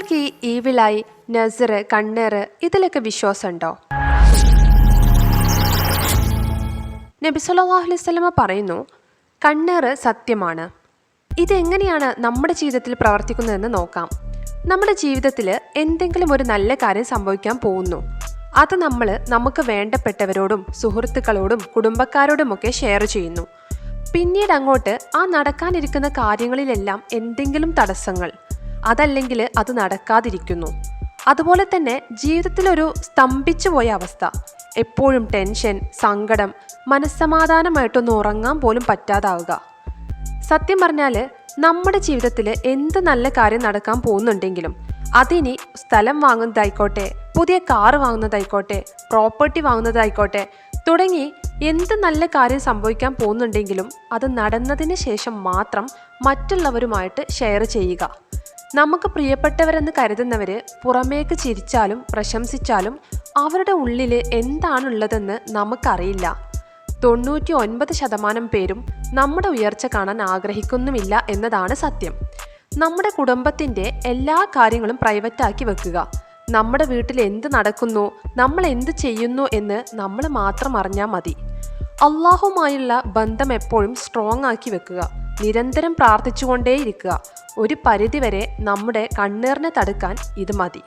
നിങ്ങൾക്ക് ഈ ഈവിളായി നസറ് കണ്ണേറ് ഇതിലൊക്കെ വിശ്വാസമുണ്ടോ? നബി സല്ലല്ലാഹു അലൈഹി വസല്ലമ പറയുന്നു കണ്ണേറ് സത്യമാണ്. ഇതെങ്ങനെയാണ് നമ്മുടെ ജീവിതത്തിൽ പ്രവർത്തിക്കുന്നതെന്ന് നോക്കാം. നമ്മുടെ ജീവിതത്തിൽ എന്തെങ്കിലും ഒരു നല്ല കാര്യം സംഭവിക്കാൻ പോകുന്നു. അത് നമ്മൾ നമുക്ക് വേണ്ടപ്പെട്ടവരോടും സുഹൃത്തുക്കളോടും കുടുംബക്കാരോടുമൊക്കെ ഷെയർ ചെയ്യുന്നു. പിന്നീട് അങ്ങോട്ട് ആ നടക്കാനിരിക്കുന്ന കാര്യങ്ങളിലെല്ലാം എന്തെങ്കിലും തടസ്സങ്ങൾ അതല്ലെങ്കിൽ അത് നടക്കാതിരിക്കുന്നു. അതുപോലെ തന്നെ ജീവിതത്തിലൊരു സ്തംഭിച്ചു പോയ അവസ്ഥ. എപ്പോഴും ടെൻഷൻ സങ്കടം മനസ്സമാധാനമായിട്ടൊന്ന് ഉറങ്ങാൻ പോലും പറ്റാതാവുക. സത്യം പറഞ്ഞാൽ നമ്മുടെ ജീവിതത്തിൽ എന്ത് നല്ല കാര്യം നടക്കാൻ പോകുന്നുണ്ടെങ്കിലും അതിനി സ്ഥലം വാങ്ങുന്നതായിക്കോട്ടെ പുതിയ കാറ് വാങ്ങുന്നതായിക്കോട്ടെ പ്രോപ്പർട്ടി വാങ്ങുന്നതായിക്കോട്ടെ തുടങ്ങി എന്ത് നല്ല കാര്യം സംഭവിക്കാൻ പോകുന്നുണ്ടെങ്കിലും അത് നടന്നതിന് ശേഷം മാത്രം മറ്റുള്ളവരുമായിട്ട് ഷെയർ ചെയ്യുക. നമുക്ക് പ്രിയപ്പെട്ടവരെന്ന് കരുതുന്നവർ പുറമേക്ക് ചിരിച്ചാലും പ്രശംസിച്ചാലും അവരുടെ ഉള്ളിൽ എന്താണുള്ളതെന്ന് നമുക്കറിയില്ല. തൊണ്ണൂറ്റി ഒൻപത് ശതമാനം പേരും നമ്മുടെ ഉയർച്ച കാണാൻ ആഗ്രഹിക്കുന്നുമില്ല എന്നതാണ് സത്യം. നമ്മുടെ കുടുംബത്തിന്റെ എല്ലാ കാര്യങ്ങളും പ്രൈവറ്റാക്കി വെക്കുക. നമ്മുടെ വീട്ടിൽ എന്ത് നടക്കുന്നു നമ്മൾ എന്ത് ചെയ്യുന്നു എന്ന് നമ്മൾ മാത്രം അറിഞ്ഞാൽ മതി. അള്ളാഹുമായുള്ള ബന്ധം എപ്പോഴും സ്ട്രോങ് ആക്കി വെക്കുക. നിരന്തരം പ്രാർത്ഥിച്ചുകൊണ്ടേയിരിക്കുക. ഒരു പരിധിവരെ നമ്മുടെ കണ്ണീറിനെ തടുക്കാൻ ഇത് മതി.